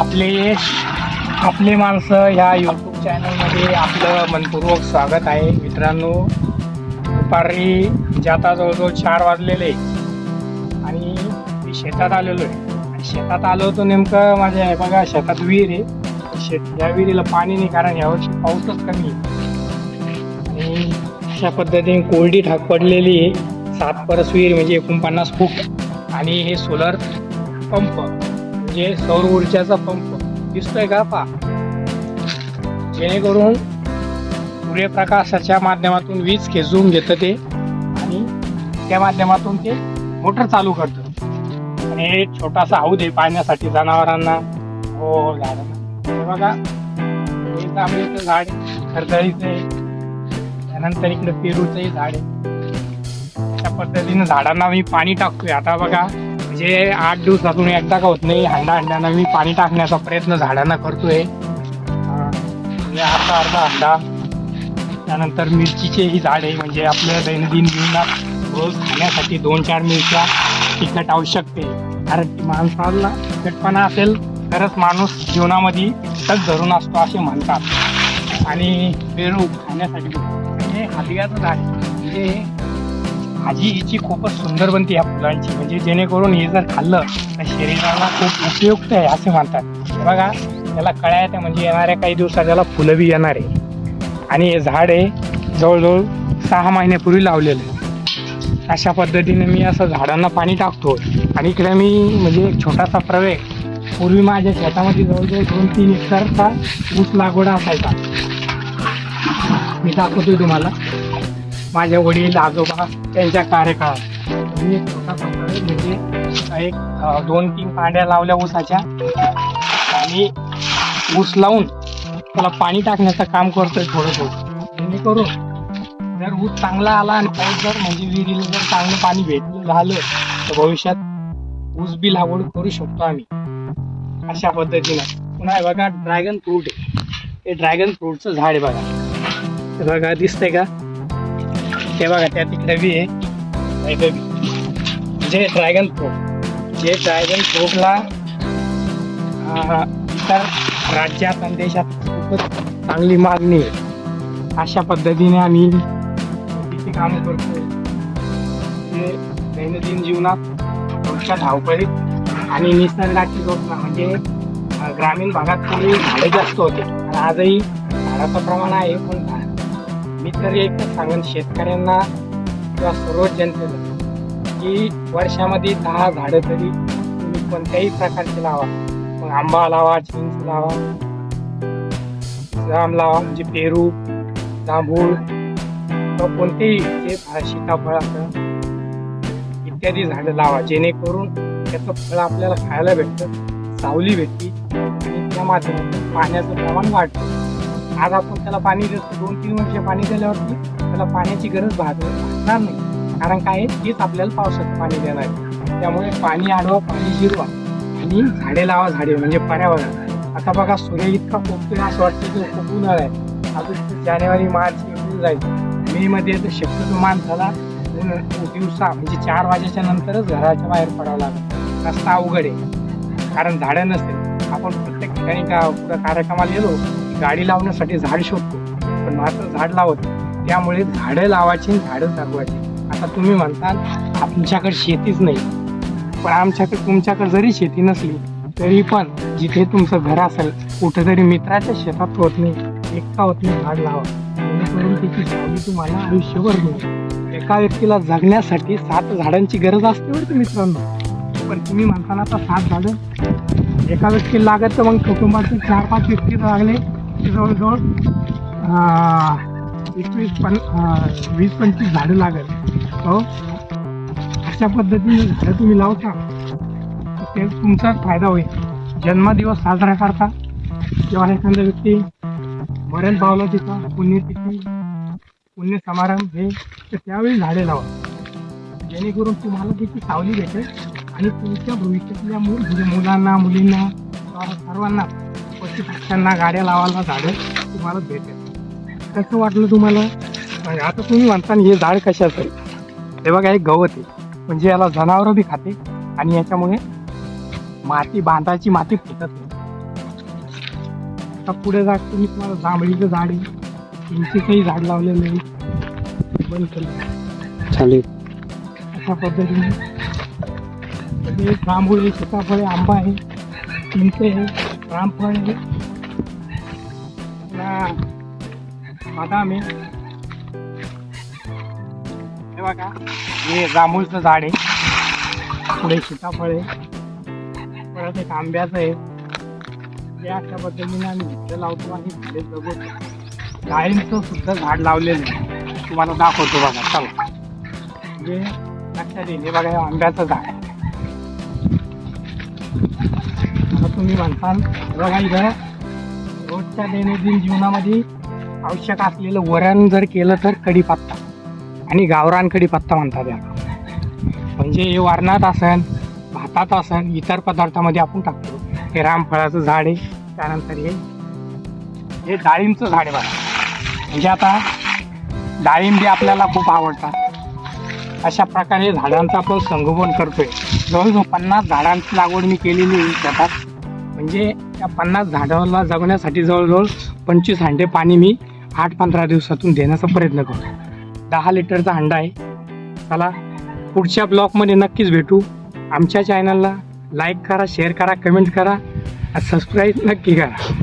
आपले आपले माणसं ह्या यूट्यूब चॅनलमध्ये आपलं मनपूर्वक स्वागत आहे. मित्रांनो दुपारी जाता जवळजवळ चार वाजलेले आणि मी शेतात आलेलो आहे. आणि शेतात आलो होतो नेमकं माझ्या आहे बघा शेतात विहीर आहे. शेत या विहिरीला पाणी नाही कारण यावर्षी पाऊसच कमी आहे. आणि अशा पद्धतीने कोरडी ठाक पडलेली आहे. सात परस विहीर म्हणजे एकोणपन्नास फूट. आणि हे सोलर पंप. म्हणजे सौर ऊर्जाचा पंप. दिसतोय का? पा जेणेकरून सूर्यप्रकाशाच्या माध्यमातून वीज खेचून घेतं ते आणि त्या माध्यमातून ते मोटर चालू करतं. आणि हे छोटासा हौद आहे पाहण्यासाठी जनावरांना. हो झाडांना हे बघा. हे जांभळीचं झाड खरदळीचं आहे. त्यानंतर इकडे पेरूचंही झाड आहे. अशा पद्धतीनं झाडांना मी पाणी टाकतोय. आता बघा. म्हणजे आठ दिवसातून एकदा का होत नाही हंडा हंड्यानं मी पाणी टाकण्याचा प्रयत्न झाडांना करतोय. अर्धा अर्धा हंडा त्यानंतर मिरचीचेही झाड आहे म्हणजे आपल्या दैनंदिन जीवनात रोज खाण्यासाठी दोन चार मिरच्या तिखट आवश्यक आहे. कारण माणसाला तिखटपणा असेल तरच माणूस जीवनामध्ये तग धरून असतो असे म्हणतात. आणि पेरू खाण्यासाठी म्हणजे हलग्याचं झाड म्हणजे भाजी हिची खूपच सुंदर बनते या फुलांची. म्हणजे जेणेकरून हे जर खाल्लं तर शरीराला खूप उपयुक्त आहे असे म्हणतात. बघा त्याला कळ्या येत्या. म्हणजे येणाऱ्या काही दिवसात त्याला फुलं बी येणार आहे. आणि हे झाड आहे जवळजवळ सहा महिन्यापूर्वी लावलेलं आहे. अशा पद्धतीने मी असं झाडांना पाणी टाकतो आणि इकडे मी म्हणजे एक छोटासा प्रवेश पूर्वी माझ्या शेतामध्ये जवळजवळ दोन तीन एकरचा ऊस लागवड असायचा. मी दाखवतोय तुम्हाला. माझे वडील आजोबा त्यांच्या कार्यकाळात मी एक छोटासा म्हणजे एक दोन तीन पांड्या लावल्या ऊसाच्या. आणि ऊस लावून त्याला पाणी टाकण्याचं काम करतोय थोडं थोडं जेणेकरून जर ऊस चांगला आला आणि पाऊस जर म्हणजे विहिरीला जर चांगलं पाणी भेटलं झालं तर भविष्यात ऊस बी लागवड करू शकतो आम्ही. अशा पद्धतीनं. पुन्हा बघा ड्रॅगन फ्रूट आहे हे ड्रॅगन फ्रूटचं झाड आहे बघा. बघा दिसतंय का? हे बघा त्या तिकडे बी आहे. म्हणजे ड्रॅगन फ्रूट जे ड्रॅगन फ्रूटला इतर राज्यात आणि देशात खूपच चांगली मागणी आहे. अशा पद्धतीने आम्ही शेतीची कामं करतो ते दैनंदिन जीवनात रोजच्या धावपळीत आणि निसर्गाची जोडणा म्हणजे ग्रामीण भागात थोडी झाडे जास्त होते. आजही झाडाचं प्रमाण आहे पण मी तरी एकच सांगेन शेतकऱ्यांना किंवा सर्व जनतेला की वर्षामध्ये दहा झाडं तरी तुम्ही कोणत्याही प्रकारची लावा. मग आंबा लावा चिंच लावा जाम लावा म्हणजे पेरू जांभूळ किंवा कोणतेही जे सीताफळ असं इत्यादी झाडं लावा. जेणेकरून त्याचं फळ आपल्याला खायला भेटतं सावली भेटते आणि त्या माध्यमातून पाण्याचं प्रमाण वाढतं. आज आपण त्याला पाणी देतो दोन तीन वर्ष पाणी दिल्यावरती त्याला पाण्याची गरज भागणार नाही. कारण काय आहे, तेच आपल्याला पावसाचं पाणी देणार आहे. त्यामुळे पाणी आडवा पाणी जिरवा आणि झाडे लावा झाडे म्हणजे पर्यावरण. आता बघा सूर्य इतका पोखतोय असं वाटतं की खूप उन्हाळा आहे. अजून जानेवारी मार्च एप्रिल जाईल मे मध्ये तर शक्यतो माणसाला झाला. दिवसा म्हणजे चार वाजेच्या नंतरच घराच्या बाहेर पडावं लागतं रस्ता अवघड आहे. कारण झाडं नसतील. आपण प्रत्येक ठिकाणी का कार्यक्रमाला गेलो गाडी लावण्यासाठी झाड शोधतो. पण मात्र झाड लावत त्यामुळे झाडं लावायची झाडं जगवायची. आता तुम्ही म्हणता आमच्याकडे शेतीच नाही. पण आमच्याकडे तुमच्याकडे जरी शेती नसली तरी पण जिथे तुमचं घर असेल कुठेतरी मित्राच्या शेतात होत नाही. एकटा होत नाही झाड लावा जेणेकरून त्याची झाडी तुम्हाला आयुष्यभर मिळेल. एका व्यक्तीला जगण्यासाठी सात झाडांची गरज असते बरं तुम्ही मित्रांनो? पण तुम्ही म्हणताना आता सात झाडं. एका व्यक्तीला लागत तर मग कुटुंबातील चार पाच व्यक्ती लागले जवळजवळ एकवीस पन वीस पंचवीस झाडं लागत हो? अशा पद्धतीने झाडं तुम्ही लावता ते तुमचाच फायदा होईल. जन्मदिवस साजरा करता किंवा एखादा व्यक्ती मरण पावला तिथं पुण्यतिथी पुण्य समारंभ हे तर त्यावेळी झाडे लावा. जेणेकरून तुम्हाला त्याची सावली भेटेल आणि तुमच्या भविष्यातल्या म्हणजे मुलांना मुलींना किंवा सर्वांना पक्ष्यांना गाड्या लावायला झाडं तुम्हाला भेटेल. कसं वाटलं तुम्हाला? आता तुम्ही म्हणता हे झाड कशाचं आहे? हे बघा एक गवत आहे. म्हणजे याला जनावरं बी खाते आणि याच्यामुळे माती बांधाची माती फुटत नाही. आता पुढे जात मी तुम्हाला जांभळीचं झाड आहे. चिंचेचंही झाड लावलेलं आहे. बंद केलं चालेल. अशा पद्धतीने. जांभूळ आहे सीताफळ आहे आंबा आहे चिंच आहे. रामफळ आहे पुन्हा हे बघा हे जांभूळचं झाड आहे. पुढे सीताफळ आहे. परत एक आंब्याचं आहे. जे अशा पद्धतीने आम्ही झाडं लावतो आणि झाडे जगवतो. डाळिंबचं सुद्धा झाड लावलेलं आहे. तुम्हाला दाखवतो बघा चला. म्हणजे लक्षात येईल. हे बघा आंब्याचं झाड आता तुम्ही म्हणताल बघा इथं रोजच्या दैनंदिन जीवनामध्ये आवश्यक असलेलं वरण जर केलं तर कढीपत्ता. आणि गावरान कढीपत्ता म्हणतात याला. म्हणजे हे वरणात असन भातात असन इतर पदार्थामध्ये आपण टाकतो. हे रामफळाचं झाड आहे त्यानंतर हे हे डाळिंबचं झाड आहे बघा. म्हणजे आता डाळिंबी आपल्याला खूप आवडतात. अशा प्रकारे झाडांचा आपण संगोपन करतोय. जवळजवळ पन्नास झाडांची लागवड मी केलेली आहे शेतात. म्हणजे त्या पन्नास झाडाला जगण्यासाठी जवळजवळ पंचवीस हांडे पाणी मी आठ पंधरा दिवसातून देण्याचा प्रयत्न करतो दहा लिटरचा हंडा आहे. चला पुढच्या ब्लॉगमध्ये नक्कीच भेटू. आमच्या चॅनलला लाईक करा शेअर करा कमेंट करा. सबस्क्राईब नक्की करा.